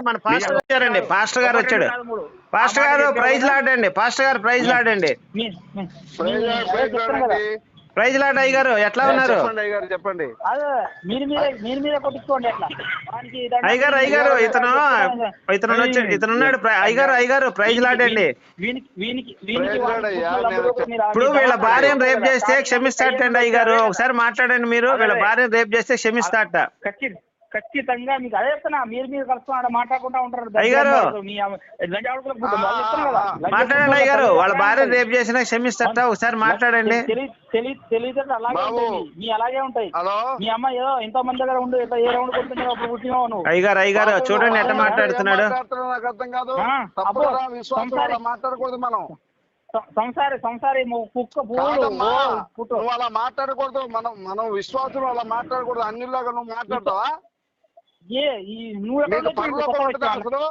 మన పాస్టర్ వచ్చారండి పాస్టర్ గారు వచ్చాడు. పాస్టర్ గారు ప్రైజ్ లాడండి పాస్టర్ గారు ప్రైజ్ లాడండి. ప్రైజ్ లాడ్ అయ్య గారు ఎట్లా ఉన్నారు? చెప్పండి అయ్యగారు అయ్యగారు ఇతను ఇతను వచ్చి ఇతను ఉన్నాడు ప్ర- అయ్యగారు అయ్యగారు ప్రైజ్ లాడండి. ఇప్పుడు వీళ్ళ భార్యను రేప్ చేస్తే క్షమిస్తాటండి అయ్యగారు ఒకసారి మాట్లాడండి మీరు వీళ్ళ భార్యను రేప్ చేస్తే క్షమిస్తాట. ఖచ్చితంగా మీకు అదే చెప్తున్నా మీరు మీరు కలుసుకుని మాట్లాడుకుంటా ఉంటారు. మాట్లాడండి అయ్యగారు వాళ్ళ భార్య. రేప్ చేసినా క్షమిస్తాట ఒకసారి మాట్లాడండి. తెలి- తెలి- తెలివితేటలు అలాగే మీ అలాగే ఉంటాయి. హలో. మీ అమ్మ ఏదో ఎంతో మంది దగ్గర ఉండు ఎంతో ఏ రౌండ్ కొడుతున్నావు అప్పుడు పుట్టినావు నువ్వు. అయ్యగారు అయ్యగారు బాబు, చూడండి ఎట్లా మాట్లాడుతున్నాడు. నాకు అర్థం కాదు. మాట్లాడకూడదు మనం. సంసారి సంసారి ము- కుక్క నువ్వు అలా మాట్లాడకూడదు. మనం మనం విశ్వాసం అలా మాట్లాడకూడదు. అన్నిలాగా నువ్వు మాట్లాడతావా? ఏ ఈ నువ్వు పరలోకం ఉంటుందా? అసలు?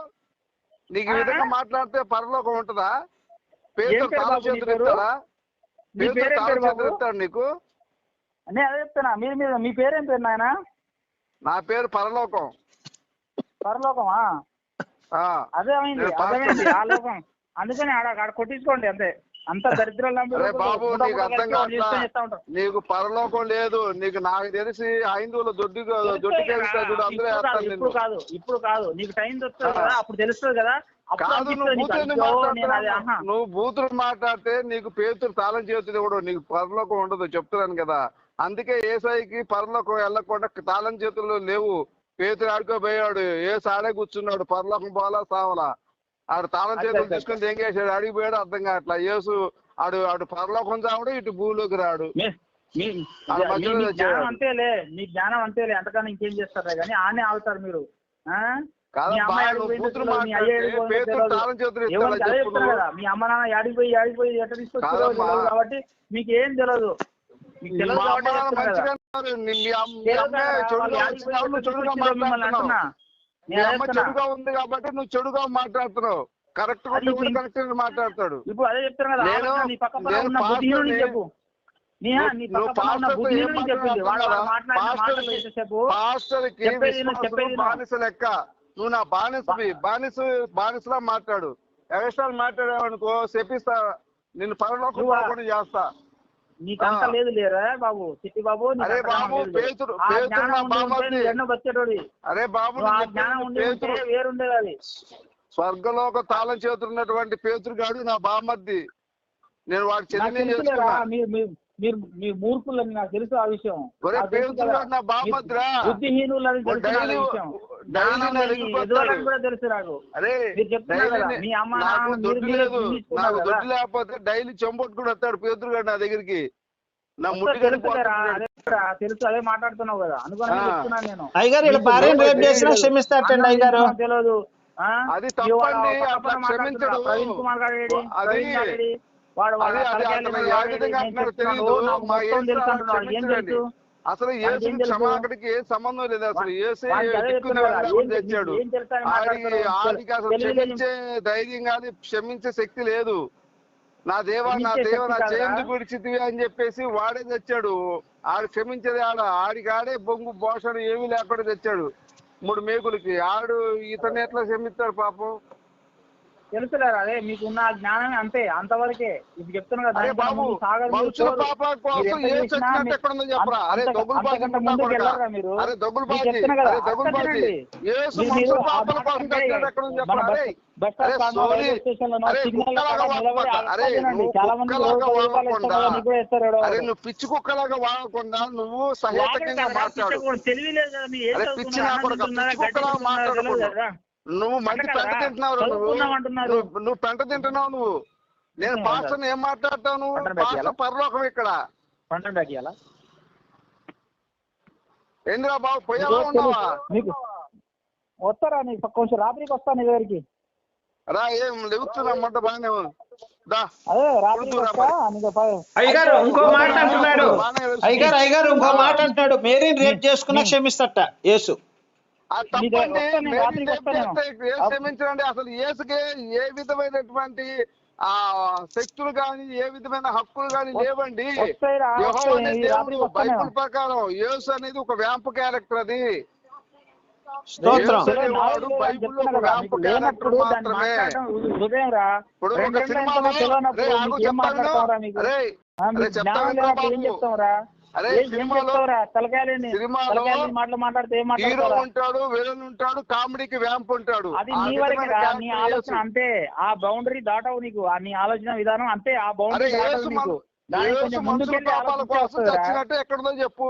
నీకు ఈ విధంగా మాట్లాడితే పరలోకం ఉంటుందా? పేరు ఏం పేరు తాళం బాబు నీ చేతులు పేరు? ఇస్తాడా నీ పేరు పేరేం తాళం పేరు చేతులు బాబు ఇస్తాడు నీకు? నేను అదే చెప్తున్నా. మీరు మీద మీ పేరేం పేరు నాయన? నా పేరు పరలోకం. పరలోకమా? అదే అయింది. అర్థమైంది. ఆ లోకం. అందుకని ఆడ ఆడ కొట్టించుకోండి అంతే. అంత బాబు నీకు అర్థం కావట్లా? నీకు పరలోకం లేదు నీకు నాకు తెలిసి హైందువుల దొడ్డి దొడ్డికెళ్తా చూడు అందరూ వేస్తారు ఇప్పుడు కాదు ఇప్పుడు కాదు. నీకు టైం దొరుకుతుంది కదా అప్పుడు తెలుస్తుంది కదా. కాదు నువ్వు బూతులు నువ్వు బూతులు మాట్లాడితే నీకు పేతురు తాళం చేతులు ఇవ్వడు నీకు పరలోకం ఉండదు చెప్తున్నాను కదా. అందుకే ఏసైకి పరలోకం వెళ్ళకుండా తాళం చేతులు లేవు. పేతురు ఆడుకోపోయాడు ఏసు ఆడే కూర్చున్నాడు పరలోకం పోలా సావలా? ఆడు తాళం చేతులు. తీసుకొని ఏం చేశాడు అడిగి పోయాడు అర్థం కావట్లా. యేసు ఆడు ఆడు పరలోకం చావడు ఇటు భూలోకి రాడు. జ్ఞానం అంతేలే మీ జ్ఞానం అంతేలే అంతకన్నా ఇంకేం చేస్తారా కానీ ఆనే ఆగుతారు మీరు. ఆ? మీ అమ్మ నాన్న యాడికి పోయి యాడికి పోయి ఎట్లా తీసుకొచ్చారో కాబట్టి మీకు ఏం తెలియదు. మీకు తెలియదు మా అమ్మ చెడుగా ఉంది కాబట్టి నువ్వు చెడుగా మాట్లాడుతున్నావు. కరెక్ట్ కరెక్ట్ మాట్లాడతాడు ఇప్పుడు అదే కదా చెప్పు. బానిస లెక్క. నువ్వు నా బానిసవి బానిస బానిసలా మాట్లాడు. ఎగస్ట్రాలు మాట్లాడావనుకో చెప్పిస్తా నిన్ను పరలోకం చేస్తా. నీకు అంత ఆ. లేదు లేరా బాబు? చిట్టి బాబు అరే బాబు. పేతురు- బతికేటోడి అరే బాబు జ్ఞానం ఉండి వేరుండేది అది స్వర్గలోక తాళం చేతున్నటువంటి పేతురు గాడు నా బామర్ది నేను వాడి చేసుకున్నా. మీరు మీరు మూర్ఖులని నాకు తెలుసు ఆ విషయం. బుద్ధిహీనులని తెలుసు ఆ విషయం. కూడా తెలుసు నాకు. మీరు చెప్తున్నారు మీ అమ్మ నాకు దొడ్డు లేకపోతే డైలీ చెంపొట్టుకుని వస్తాడు పేతురు గాడు నా దగ్గరికి. నా ముట్టి తెలుసు అదే మాట్లాడుతున్నావు కదా. అనుకుని. చెప్తున్నాను నేను. అయ్యగారు భార్యను రేప్ చేసినా అయ్యగారు. తెలియదు? అది తప్పండి, ప్రవీణ్ కుమార్ గారు ఏడి? అది- ప్రవీణ్ గారు ఏడి? వాడు ఏ తెలుసు అసలు వాడికి ఏం ఏసుకి తెలుసు? క్షమాకడికి ఏ సంబంధం లేదు అసలు. ఏసే తెచ్చాడు. అని ఆడికి అసలు. క్షమించే ధైర్యం కాదు క్షమించే శక్తి లేదు. నా దేవా నా దేవ నా? చేయందుకు విడిచితివి అని చెప్పేసి వాడే తెచ్చాడు. ఆడు క్షమించేది ఆడ ఆడికి ఆడే బొంగు భోషణ ఏమీ లేకుండా తెచ్చాడు. మూడు మేకులకి. ఆడు ఇతను ఎట్లా క్షమిస్తాడు పాపం? తెలుసులేరా? అదే మీకున్న ఆ జ్ఞానమే అంతే అంతవరకే. ఇది చెప్తున్నా కదా మీరు మీకు చెప్తున్నా కదా, చాలా మంది. నువ్వు పిచ్చి కుక్కలాగా వాగకుండా నువ్వు సహేతకంగా మాట్లాడు? పిచ్చి అన్నం నువ్వు మంచి పెంట తింటున్నావు నువ్వు. నువ్వు పెంట తింటున్నావు నువ్వు. నేను పాస్టర్ ఏం మాట్లాడతావు నువ్వు? పాస్టర్ పరలోకం ఇక్కడ? ఏందిరా బాబు పోయావా నీకు ఉన్నావా? నీకు వస్తారా నీకు? కొంచెం రాత్రికి వస్తా నీ దగ్గరికి రా ఏం లెగుతున్నామంట బాగానే అయ్యగారు ఇంకో మాట అంటున్నాడు. అయ్యగారు అయ్యగారు ఇంకో మాట అంటున్నాడు. మేరీని రేప్ చేసుకున్నా క్షమిస్తట యేసు. క్షమించండి అసలు ఏసుకే ఏ విధమైనటువంటి ఆ శక్తులు కానీ ఏ విధమైన హక్కులు కానీ లేవండి. బైబిల్. ప్రకారం యేసు అనేది ఒక వ్యాంపు క్యారెక్టర్ అది. మాత్రమే. చెప్తాను అరే చెప్తాను సినిమాలో మాటలు మాట్లాడితే హీరో ఉంటాడు విలన్ ఉంటాడు కామెడీకి వ్యాంప్ ఉంటాడు. అది నీ వరకే నీ ఆలోచన. అంతే. ఆ బౌండరీ దాటవు నీకు. ఆ నీ ఆలోచన విధానం అంతే. ఆ బౌండరీ దాటవు నీకు. చచ్చినట్టు ఎక్కడుందో చెప్పు.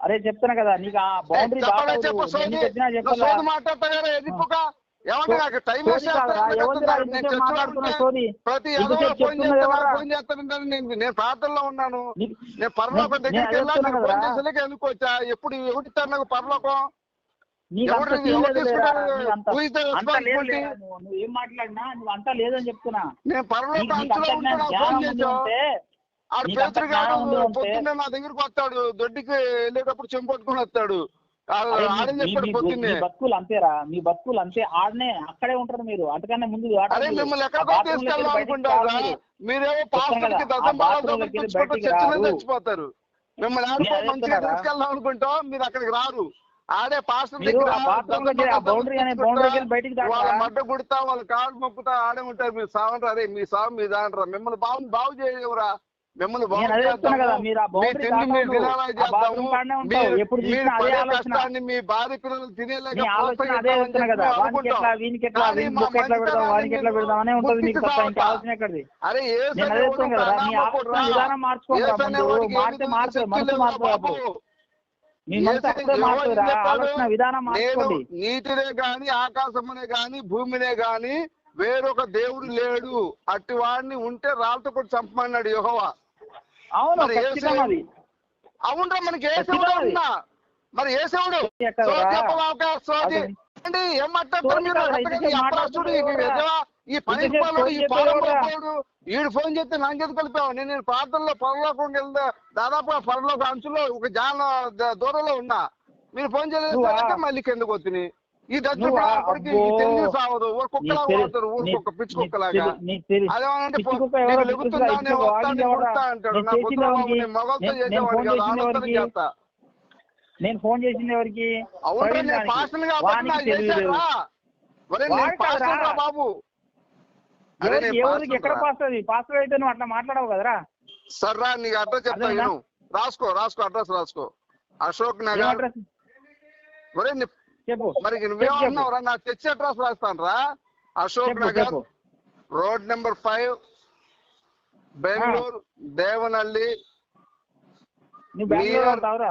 అరే చెప్తున్నా కదా. నీకు ఆ బౌండరీ దాటవు. చెప్పు నువ్వు సోది ఎన్ని ఏమంటే నాకు టైం? ప్రతి ఫోన్ చేస్తాను నేను ప్రార్థనలో ఉన్నాను. నేను పరలోకం దగ్గరికి నేను వెళ్ళా చెప్తున్నా నేను ఫోన్ కదరా. చేసేలేక ఎందుకు వచ్చా? ఎప్పుడు ఎవరిస్తారు నాకు పరలోకం? ఏం మాట్లాడినా? నువ్వు అంతా లేదని చెప్తున్నా. నేను ఫోన్ చేసావు ఆడు పొద్దున్నే నా దగ్గరికి వస్తాడు దొడ్డికి వెళ్ళేటప్పుడు చెంపట్టుకుని వస్తాడు. నీ బతుకులు అంతేరా. మీ బతుకులు అంతే. ఆడనే అక్కడే ఉంటారు మీరు. అంతకన్నా ముందు. చచ్చిపోతారు. మిమ్మల్ని మంచిగా? తీసుకెళ్దాం అనుకుంటాం మీరు అక్కడికి రారు. ఆడే పాస్టర్ వెళ్ళి మడ్డ వాళ్ళ కాళ్ళు మొక్కుతా ఆడే ఉంటారు. మీరు సావంటారు అరే మీ సావు మీ దాంట్రా మిమ్మల్ని బాగు బాగు చేయవురా మిమ్మల్ని. కష్టాన్ని మీ భార్య పిల్లలు తినేలాగా నీ ఆలోచన అదే ప్రోత్సహిస్తామని చెప్తున్నా చెప్పి కదా మేము వానికి ఎట్లా అనుకుంటాం. వీనికి ఎట్లా కానీ వీనికి మా బుక్ ఎట్లా పెడదాం మంచితనాన్ని వానికి ఎట్లా మీరు పెడదాం అనే ఉంటుంది నీకు తప్ప ఇంకా గుర్తించావట. ఆలోచన ఎక్కడిది అరే ఏ నీటినే గాని ఆకాశమునే గాని భూమినే గాని వేరొక దేవుడు లేడు. అట్టి వాడిని ఉంటే రాళ్ళతో కొట్టి చంపమన్నాడు యెహోవా. అవును అవునరా మనకి ఏ అది. ఉన్నా మరి ఏ అది- అండి ఏం మాట్లాడతారు ఈ పని ఈ సోది పాలెం చెప్పేవారురా? పాలోడు, ఈడు ఫోన్ చేస్తే నాకెందుకు కలిపావు? నేను నేను ప్రార్థనలో పరలోకం వెళ్దా దాదాపు పరలోక అంచులో ఒక జాన దూరంలో ఉన్నా. మీరు ఫోన్? చేయలేదు మళ్ళీ కిందకు వచ్చినాయి. ఈ దత్తు సావదు ఊరు కుక్కలా వాడతారు ఊరు కుక్క పిచ్చి కుక్కలాగా. అదేమంటే లెగుతుందా నేను అంటాడు. నా మగలతో చేసేవాడు ఫోన్ కాదు ఆలోచన ఎవరికి? చేస్తా. నేను ఫోన్ చేసింది ఎవరికి? అవును ప్రవీణ్ నేను గారికి. పాస్టర్ కాబట్టి వానికి నాకు తెలియదు చేశారా ఒరే నేను వాడు పాస్టర్ కాదురా. రా బాబు. ఎవరికి ఎక్కడ పాస్టర్ రా. పాస్ అది పాస్ అయితే నువ్వు అట్లా మాట్లాడవు కదరా? సర్రా నీకు అడ్రస్ చెప్తా అదేనా? నేను రాసుకో రాసుకో అడ్రస్ రాసుకో. అశోక్ నగర్. ఒరే చెప్పు మరి నువ్వేమన్నావురా నా చర్చి అడ్రస్ రాస్తాను రా Ashok Nagar road number five Bengaluru అంటావురా?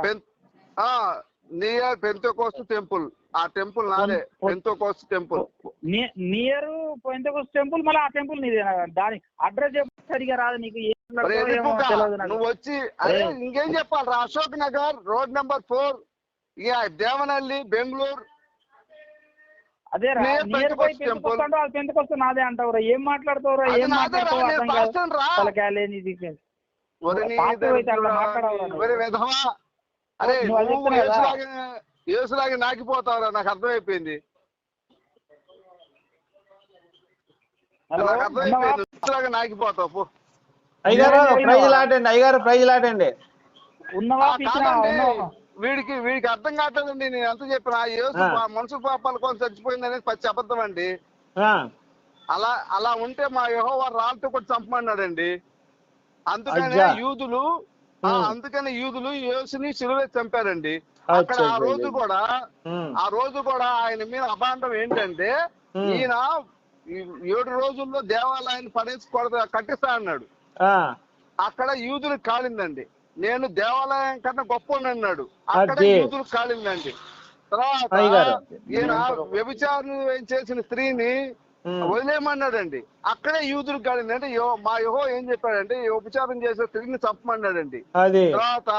Near Pentecost temple. ఆ టెంపుల్ నాదే పెంతోకోస్ట్ టెంపుల్. నియర్ ఎంతకొస్తే టెంపుల్ మళ్ళీ ఆ టెంపుల్ నీది దాని అడ్రస్ చెప్పు సరిగా రాదు నీకు. నువ్వు వచ్చి. ఇంకేం చెప్పాలి Ashok Nagar road number four. ఇక దేవనల్లి బెంగళూరు. అదే పెంచుకొస్తా నాదే అంటావురా. ఏం మాట్లాడతావురా? ఏం నాదే రా, మాట్లాడతావు నేను అర్థం కాదు. పాస్టర్ని రా. తలకాయలే నీది ఒరే నీ పాస్టర్ అయితే అట్లా దరిద్రుడా, మాట్లాడవురా నువ్వు. ఒరే విధవా. అరే నువ్వు అది నువ్వు చెప్తున్నావు కదా. యేసులాగా యేసులాగా నాకిపోతావురా నాకు అర్థమైపోయింది. నాకిపోతావు. అయ్యగారు? ప్రైజ్ లాటండి అయ్యగారు ప్రైజ్ లాటండి ఉన్నవా? వీడికి వీడికి అర్థం కావట్లేదండి నేను ఎంత చెప్పినా యేసు ఆ. మనుషు పాపాల కోసం చచ్చిపోయింది అనేది పచ్చి అబద్ధం అండి అలా అలా ఉంటే మా యెహోవా రాళ్ళతో కూడా చంపమన్నాడండి అందుకనే. యూదులు. అందుకని యూదులు యేసుని సిలువ చంపారండి అక్కడ ఆ రోజు. కూడా ఆ రోజు కూడా ఆయన మీద అభాండం ఏంటంటే. ఈయన ఏడు రోజుల్లో దేవాలయాన్ని పడేసి కట్టిస్తా అన్నాడు అక్కడ యూదులు కాలిందండి నేను దేవాలయం కన్నా గొప్ప అన్నాడు అక్కడ కాలిందండి తర్వాత. ఈయన వ్యభిచారం చేసిన స్త్రీని వదిలేయమన్నాడండి. అక్కడే యూదులు కాలింది అంటే యో- మా యహో ఏం చెప్పాడంటే ఈ ఉపచారం చేసే స్త్రీని చంపమన్నాడండి. అది. తర్వాత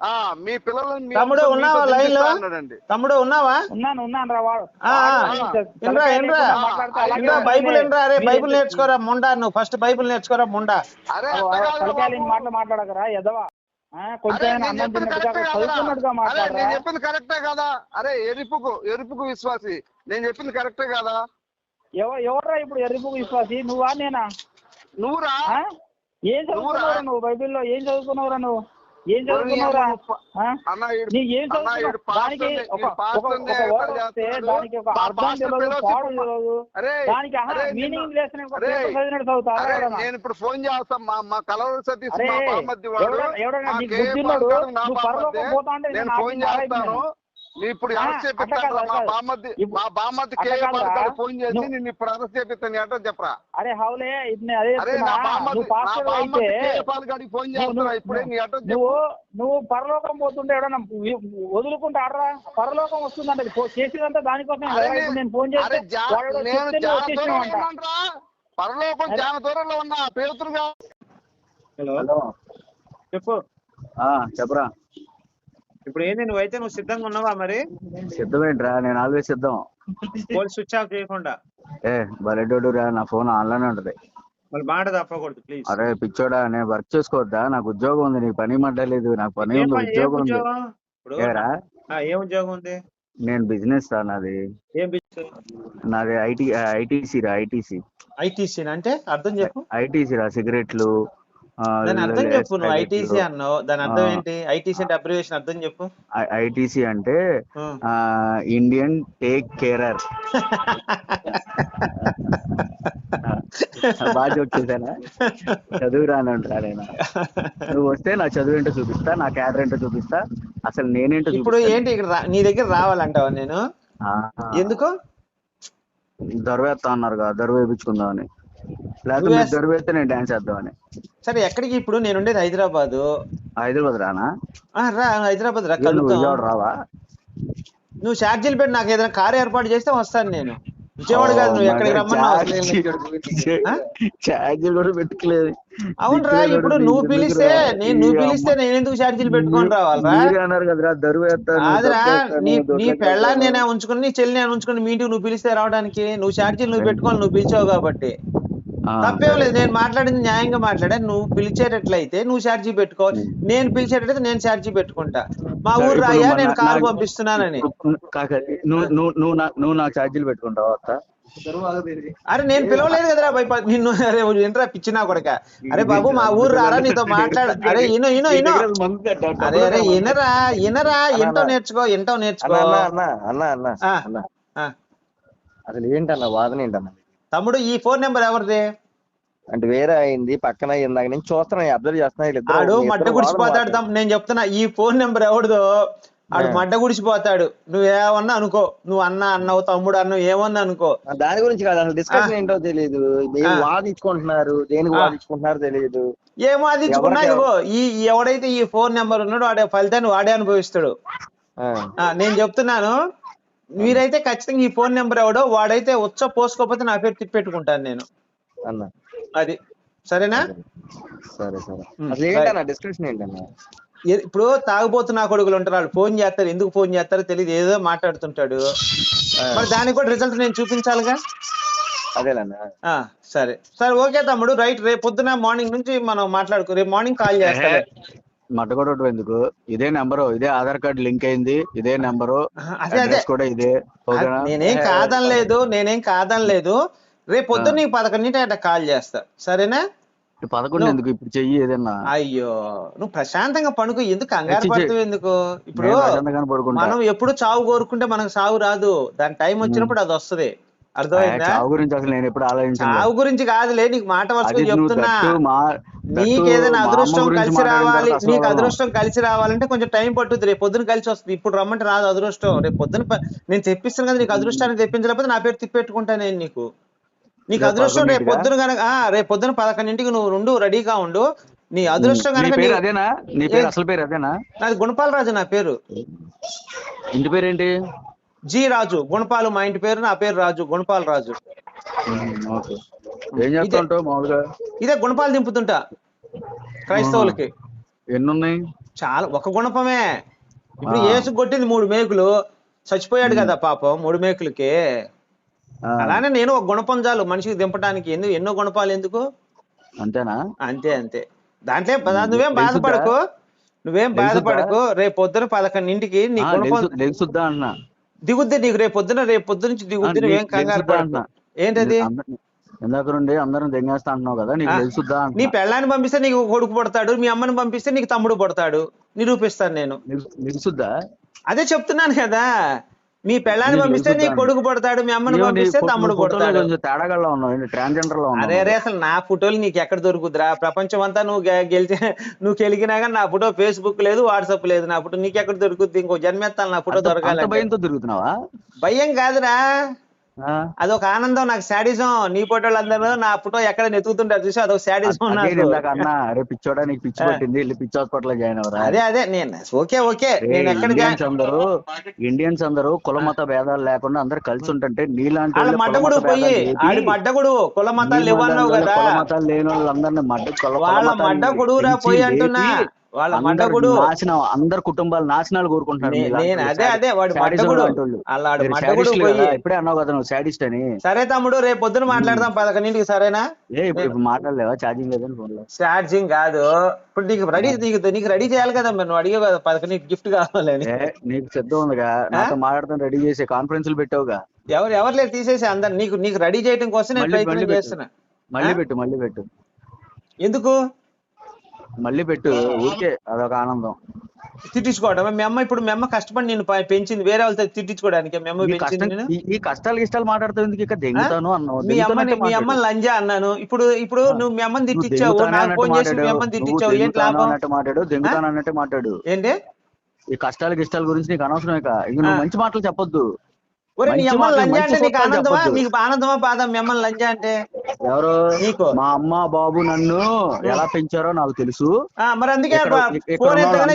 ఆ మీ పిల్లలను మీ తమ్ముడు ఉన్నావా లైన్లో అన్నాడండి. తమ్ముడు ఉన్నావా? ఉన్నాను ఉన్నాను రా వాడు. ఆ, ఆ. వాడు ఇన్రా తలకాయ ఇన్రా లేకుండా మాట్లాడితే అలాగే ఇన్రా ఉంటుంది. బైబుల్ అరే బైబుల్ నేర్చుకోరా ముండా నువ్వు ఫస్ట్ బైబుల్ నేర్చుకోరా ముండా. అరే. మాటలు మాట్లాడకరా ఎదవా నేను చెప్పింది కరెక్టే కదా. అరే ఎరుపుకు ఎరుపుకు విశ్వాసి. నేను చెప్పింది కరెక్టే కదా. ఎవ- ఎవర్రా ఇప్పుడు ఎర్రిపు విశ్వాసి? నువ్వా నేనా? నువ్వురా? ఏం చదువుకున్నావురా నువ్వు బైబిల్లో? ఏం చదువుకున్నావురా నువ్వు? ఏం చదువుకున్నావురా ఏం చదువుకున్నావు దానికి ఒక ఎక్కడ వస్తే? దానికి ఒక అర్థం తెలియదు పాడు తెలియదు. అరే దానికి మీనింగ్ లేసిన? నేను ఇప్పుడు ఫోన్ చేస్తాం మా మా కలవర సతీష్ ఎవడన్నా నీకు నువ్వు. పరలోకం పోతా అంటే నేను నేను ఫోన్ చేస్తాను. ఇప్పుడు అరెస్ట్ చేపిస్తాను కాదు, మా కాదురా. పాస్టర్ ఫోన్ చేసి నువ్వు- నిన్ను ఇప్పుడు అరెస్ట్ చేపిస్తాను ఏంటో చెప్పరా? అరే హౌలే అరే నా ఫోన్ చేస్తున్నా ఇప్పుడే నీ చెప్పు నువ్వు నువ్వు పరలోకం పోతుంటే ఎవడన్నా వదులుకుంటే ఆడరా? పరలోకం వస్తుందంటే. చేసేదంతా దానికోసం నేను ఫోన్. ఉన్నానురా. పరలోకం. చాలా దూరంలో ఉన్నా. పేతురుగా. హలో. హలో. చెప్పు. ఆ, చెప్పరా. ఇప్పుడు ఏంది నువ్వైతే నువ్వు సిద్ధంగా ఉన్నావా మరి? సిద్ధమేంట్రా నేను ఆల్వేస్ సిద్ధం. ఫోన్ స్విచ్ ఆఫ్ చేయకుండా. ఏ బలెడోడు రా నా ఫోన్ ఆన్లైన్ ఉంటది. మళ్ళీ మాట తప్పకూడదు ప్లీజ్ అరే పిచ్చోడా నేను వర్క్ చేసుకోవద్దా? నాకు ఉద్యోగం ఉంది నీకు పని మంటలేదు నాకు పని ఉంది ఉద్యోగం ఉంది. ఇప్పుడు ఏరా? ఏం ఉద్యోగం ఉంది? నేను బిజినెస్ రా నాది. ఏం బిజినెస్ నాది ఐటీ ఐటీసీ రా ఐటీసీ ఐటీసీ అంటే అర్థం చెప్పు. ఐటీసీ రా సిగరెట్లు. దాని అర్థం చెప్పు నువ్వు. ఐటీసీ అన్నావు. దాని అర్థం. ఏంటి? ఐటీసీ అంటే అబ్రివేషన్ అర్థం చెప్పు. ఐటీసీ అంటే ఇండియన్ టేక్ కేరర్ బాగా జోక్ చేశానా? చదువు రానంటరా నేను? నువ్వు వస్తే నా చదువు ఏంటో చూపిస్తా నా క్యాడర్ ఏంటో చూపిస్తా అసలు నేనేంటో ఇప్పుడు. ఏంటి ఇక్కడ నీ దగ్గర రావాలంటావా నేను? ఎందుకు? దొరవేస్తా అన్నారు కదా దొరవ వేయించుకుందామని లేకపోతే నేను డాన్స్ చేద్దామని. సరే ఎక్కడికి ఇప్పుడు? నేను ఉండేది హైదరాబాదు. హైదరాబాద్ రానా? ఆ, రా హైదరాబాద్ రా కలుద్దాం. రావా? నువ్వు ఛార్జీలు పెట్టి నాకు ఏదైనా కారు ఏర్పాటు చేస్తే వస్తాను నేను. విజయవాడ కాదు నువ్వు ఎక్కడికి రమ్మన్నావు కూడా పెట్టుకోలేదు అవునరా ఇప్పుడు నువ్వు పిలిస్తే నేను నువ్వు పిలిస్తే నేను ఎందుకు ఛార్జీలు పెట్టుకొని రావాలరా అన్నారు కదరా నీ. పెళ్ళాన్ని నేనే ఉంచుకుని నీ చెల్లి నేను ఉంచుకుని మీ ఇంటికి నువ్వు పిలిస్తే రావడానికి నువ్వు ఛార్జీలు నువ్వు పెట్టుకోవాలి నువ్వు పిలిచావు కాబట్టి. తప్పేం లేదు నేను మాట్లాడింది న్యాయంగా మాట్లాడా నువ్వు పిలిచేటట్లయితే నువ్వు ఛార్జీ పెట్టుకో నేను పిలిచేటట్లయితే నేను ఛార్జీ పెట్టుకుంటా. మా ఊరు రాయ్యా నేను కారు పంపిస్తున్నానని. నువ్వు నా- నాకు ఛార్జీలు పెట్టుకుంటావా అరే నేను పిలవలేదు కదరా భయ్ నిన్ను అరే ఏంట్రా పిచ్చినా కొడక. అరే బాబు మా ఊరు రారా నీతో మాట్లాడ అరే ఇను ఇను ఇను. అరే అరే ఇనరా ఇనరా ఎంటో నేర్చుకో ఎంటో నేర్చుకో. అన్న అన్న అన్న. అసలు ఏంటన్న వాదన ఏంటన్న? తమ్ముడు ఈ ఫోన్ నెంబర్ ఎవరిది అంటే వేరే అయింది పక్కన ఇందాక నుంచి చూస్తున్నా అబ్జర్వ్ చేస్తున్నా వీళ్ళిద్దరూ- ఆడు మీ మడ్డ గుడిచిపోతాడు నేను చెప్తున్నా ఈ ఫోన్ నెంబర్ ఎవరిదో ఆడు. మడ్డ గుడిచిపోతాడు నువ్వేమన్నా అనుకో నువ్వు అన్న అన్నావు తమ్ముడు అన్నావు ఏమన్నా అనుకో. దాని గురించి కాదు అసలు డిస్కషన్. ఏంటో తెలియదు. వాదించుకుంటున్నారు దేనికి. వాదించుకుంటున్నారో తెలియదు ఇచ్చుకున్నా ఎవరికి- ఇదిగో ఈ ఎవడైతే ఈ ఫోన్ నెంబర్ ఉన్నాడో వాడే ఫలితాన్ని వాడే అనుభవిస్తాడు నేను చెప్తున్నాను మీరైతే ఖచ్చితంగా ఈ ఫోన్ నెంబర్ ఎవడో వాడైతే ఉచ్చ పోసుకోకపోతే నా పేరు తిప్పెట్టుకుంటాను నేను. అన్న. అది. సరేనా? సరే. సరే ఉమ్, అసలు ఏంటన్న డిస్కషన్ ఏంటన్న? ఏ- ఇప్పుడు తాగుబోతున్న కొడుకులు ఉంటారు వాళ్ళు ఫోన్ చేస్తారు ఎందుకు ఫోన్ చేస్తారో తెలియదు ఏదో మాట్లాడుతుంటాడు. మరి దానికి కూడా రిజల్ట్ నేను చూపించాలిగా? సరే. సరే ఓకే తమ్ముడు రైట్ రేపు పొద్దున మార్నింగ్ నుంచి మనం మాట్లాడుకో రేపు మార్నింగ్ కాల్ చేస్తా మట్టగొట్టడం ఎందుకు? ఇదే నెంబరు ఇదే ఆధార్ కార్డు లింక్ అయింది ఇదే నెంబరు కూడా ఇదే నేనేం కాదనలేదు నేనేం కాదనలేదు. రేపు పొద్దున్న నీకు పదకొండింటి అట్లా కాల్ చేస్తా. సరేనా? పదకొండు ఎందుకు? ఇప్పుడు చెయ్యి ఏదన్నా. అయ్యో నువ్వు ప్రశాంతంగా పడుకో. ఎందుకు కంగారు. పడుతావు ఎందుకు? ఇప్పుడు మనం ఎప్పుడు చావు కోరుకుంటే మనకు సావు రాదు. దాని టైం వచ్చినప్పుడు అది వస్తది. అర్థమైందా? చావు గురించి అసలు నేను ఎప్పుడు ఆలోచించాను చావు గురించి కాదులే నీకు మాట వరుసగా చెప్తున్నా. తట్టు మా నీకు ఏదైనా మా అమ్మ అదృష్టం కలిసి రావాలి నీకు. అదృష్టం కలిసి రావాలంటే కొంచెం టైం పట్టుద్ది. రేపు పొద్దున కలిసి వస్తుంది. ఇప్పుడు రమ్మంటే రాదు అదృష్టం. రేపు పొద్దున నేను తెప్పిస్తాను కదా నీకు అదృష్టాన్ని తెప్పించలేకపోతే నా పేరు తిప్పెట్టుకుంటా నేను నీకు. నీకు అదృష్టం రేపు? పొద్దున కనుక రేపు పొద్దున పదకొండింటికి నువ్వు రెండు రెడీగా ఉండు. నీ అదృష్టం కనుక అదేనా? నీ పేరు అసలు పేరు అదేనా? నాది గుణపాలరాజు నా పేరు. ఇంటి పేరు ఏంటి జి రాజు గుణపాలు మా ఇంటి పేరు నా పేరు రాజు గుణపాల రాజు. ఏం చేస్తా ఉంటావు మామూలుగా? ఇదే గుణపాలు దింపుతుంటా. క్రైస్తవులకి. ఎన్ని ఉన్నాయి చాలా ఒక గుణపమే. ఇప్పుడు. ఏసు కొట్టింది మూడు మేకులు చచ్చిపోయాడు కదా పాపం మూడు మేకులకి. అలానే నేను ఒక గుణపం చాలు మనిషికి దింపడానికి ఎందుకు ఎన్నో గుణపాలు ఎందుకు? అంతేనా? అంతే అంతే. దాంట్లో నువ్వేం? బాధపడకు. నువ్వేం? బాధపడకు. రేపు పొద్దున పదకొండింటికి నీ గుణపం అన్నా? దిగుద్ది నీకు రేపు పొద్దున రేపు పొద్దున నుంచి దిగుద్ది నువ్వేం లెగ్- కంగారు అన్నా. ఏంటది ఇందాక నుండి అందరం దెంగేస్తా అంటున్నావు కదా నీకు. తెలుసుద్దా నీ. పెళ్ళాన్ని పంపిస్తే నీకు కొడుకు పుడతాడు మీ అమ్మని పంపిస్తే నీకు తమ్ముడు పుడతాడు నిరూపిస్తాను నేను తెలుసుద్దా అదే చెప్తున్నాను కదా మీ పెళ్ళాన్ని పంపిస్తే నీ? కొడుకు పుడతాడు మీ అమ్మని పంపిస్తే తమ్ముడు పుడతాడు. కొంచెం తేడాగా ఉన్నావు ట్రాన్స్జెండర్లో అరే అసలు నా ఫోటోలు నీకు ఎక్కడ దొరుకుతురా ప్రపంచం అంతా నువ్వు గెలిచి నువ్వు గెలిగినా కానీ నా ఫోటో ఫేస్బుక్ లేదు వాట్సాప్ లేదు. నా ఫోటో నీకు ఎక్కడ దొరుకుద్ది? ఇంకో జన్మెత్తాలి నా ఫోటో దొరకాలి భయంతో తిరుగుతున్నావా? భయం కాదురా? అదొక ఆనందం నాకు శాడిజం నీ ఫోటోలు అందరూ నా ఫోటో ఎక్కడ నెతుకుతుంటారు చూసి అదొక శాడిజం అన్నా అరే పిచ్చోడా నీకు పిచ్చి. పట్టింది వెళ్ళి పిచ్చి హాస్పిటల్ జాయిన్ అవరా అదే అదే నేను ఓకే ఓకే. నేను ఎక్కడ ఇండియన్స్ అందరూ ఇండియన్స్ అందరూ కుల మత భేదాలు లేకుండా అందరు కలిసి ఉంటుంటే నీలాంటి మడ్డగుడు పోయి ఆడి మడ్డగుడు కుల మతాలు ఇవ్వన్నావు కదా. కుల మతాలు లేని వాళ్ళందరినీ మడ్డ వాళ్ళ మతాన్ని మడ్డగుడురా పెంచి పోయి అంటున్నా. వాళ్ళ మడ్డగుడు నాశనం అందరు కుటుంబాలు నాశనాలు కోరుకుంటున్నారు నేను. అదే అదే వాడి వాళ్ళు. అలాడు లు కదా, ఇప్పుడే అన్నావు కదా నువ్వు సాడిస్ట్ అని. సరే తమ్ముడు రేపు పొద్దున మాట్లాడదాం పదకొండింటికి సరేనా? ఏ ఇప్పుడు మాట్లాడలేవా? ఛార్జింగ్ లేదని ఫోన్లో. ఛార్జింగ్ కాదు. ఇప్పుడు నీకు రెడీ నీకు నీకు రెడీ చేయాలి కదా మరి నువ్వు అడిగావు కదా పదకొండు గిఫ్ట్ కావాలని. నీకు సిద్ధం ఉందిగా. నాతో మాట్లాడతాను రెడీ చేసి కాన్ఫరెన్స్ పెట్టావుగా. ఎవరు ఎవరు లేదు తీసేసి అందరు నీకు నీకు రెడీ చేయడం కోసం నేను ప్రయత్నం. చేస్తున్నా. మళ్ళీ? పెట్టు మళ్ళీ పెట్టు. ఎందుకు? మళ్ళీ పెట్టు ఊరికే అదొక ఆనందం. తిట్టించుకోవడం మీ అమ్మ ఇప్పుడు మీ అమ్మ కష్టపడి నేను పెంచింది వేరే వాళ్ళతో తిట్టించుకోవడానికి మీ అమ్మ ఈ పెంచింది ఈ- కష్టాలు ఇష్టాలు మాట్లాడుతావు ఎందుకు ఇక్కడ దెంగుతాను అన్నావు? మీ అమ్మని మీ మాట్లాడు. లంజా అన్నాను. ఇప్పుడు ఇప్పుడు. నువ్వు మీ అమ్మని తిట్టించావు. నాకు ఫోన్ చేసి మీ. అమ్మని తిట్టించావు. ఏంటి లాభం? అన్నట్టు మాట్లాడు దెంగుతాను అన్నట్టు మాట్లాడు. ఏంటి? ఈ కష్టాలు గిష్టాల గురించి నీకు అనవసరం ఇక. ఇంక నువ్వు. మంచి మాటలు చెప్పొద్దు. సూత్రాలు ఆనందమా? చెప్పొద్దు. నీకు ఆనందమా బాధ మీ అమ్మని లంజా అంటే? ఎవరు. మా అమ్మ బాబు నన్ను ఎలా పెంచారో నాకు తెలుసు. ఆ, మరి అందుకే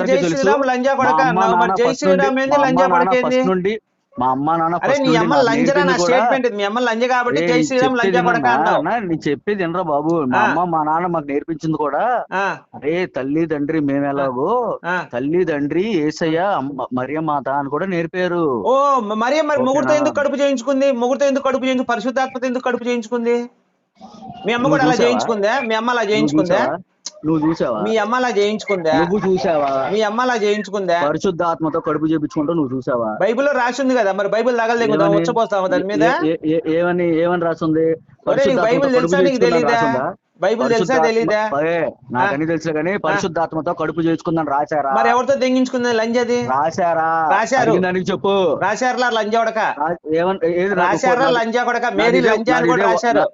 జై. శ్రీరామ్ లంజా నాన్న జై శ్రీరామ్ నుండి- ఏంది? లంజా మా అమ్మ నాన్న నీ నుండి అమ్మ లంజరా నా స్టేట్మెంట్ మీ అమ్మ లంజ కాబట్టి జై శ్రీరామ్ లంజా కొడక నేను చెప్పేది వినరా బాబు? మా. అమ్మ మా నాన్న మాకు నేర్పించింది కూడా. అరే తల్లి తండ్రి మేమెలాగో ఆ. తల్లి తండ్రి ఏసయ్య అమ్మ మరియ మాత అని కూడా నేర్పారు. ఓ మరి మరి ఓకేనా? ముగ్గురుతో ఎందుకు కడుపు చేయించుకుంది? ముగ్గురుతో ఎందుకు కడుపు చేయించు పరిశుద్ధాత్మతో ఎందుకు కడుపు చేయించుకుంది? మీ అమ్మ కూడా అలా? చేయించుకుందా? మీ అమ్మ అలా చేయించుకుందా? నువ్వు చూసావా? మీ అమ్మ అలా చేయించుకుందా నువ్వు చూసావా? మీ అమ్మ అలా చేయించుకుందా పరిశుద్ధాత్మతో కడుపు చేపించుకుంటూ నువ్వు చూసావా? బైబిల్లో రాసి ఉంది కదా మరి బైబిల్ ఏమని? వచ్చపోస్తావా దాని మీద? ఏమని ఏమని రాసింది బైబిల్ తెలుసా నీకు తెలీదా? రాసిందా? బైబిల్ తెలుసా తెలీదా? అరే నాకని తెలుసు కానీ పరిశుద్ధాత్మతో కడుపు చేయించుకుందని రాశారా? మరి ఎవరితో దెంగించుకుంది లంజది? రాశారా? రాశారు. అడిగిన దానికి చెప్పు. రాశారులా లంజా కొడక? రా- ఏమన్- రాశారా లంజా కొడక? మేరీ ఇదే- లంజా అని కూడా రాశారు.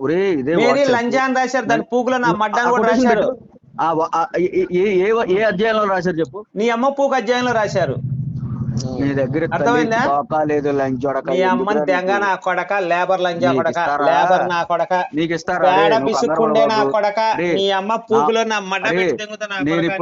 ఒరే ఇదే మేరీ WhatsApp. లంజా అని రాశారు దాని పూకులో నా మడ్డాన్ని కూడా రాశారు ఏ- అధ్యాయంలో రాశారు చెప్పు నీ అమ్మ పూకు అధ్యాయంలో రాశారు నీ దగ్గర అర్థమైందా? లేదు లంచోడక నీ అమ్మని తెంగ నా కొడక లేబర్ లంజా కొడక? లేబర్ నా కొడక నీకు ఇస్తారా పేడ పిసుక్కుండే నా. కొడక నీ అమ్మ పూకులో నా మడ్డ పెట్టి తెంగుతా నా కొడక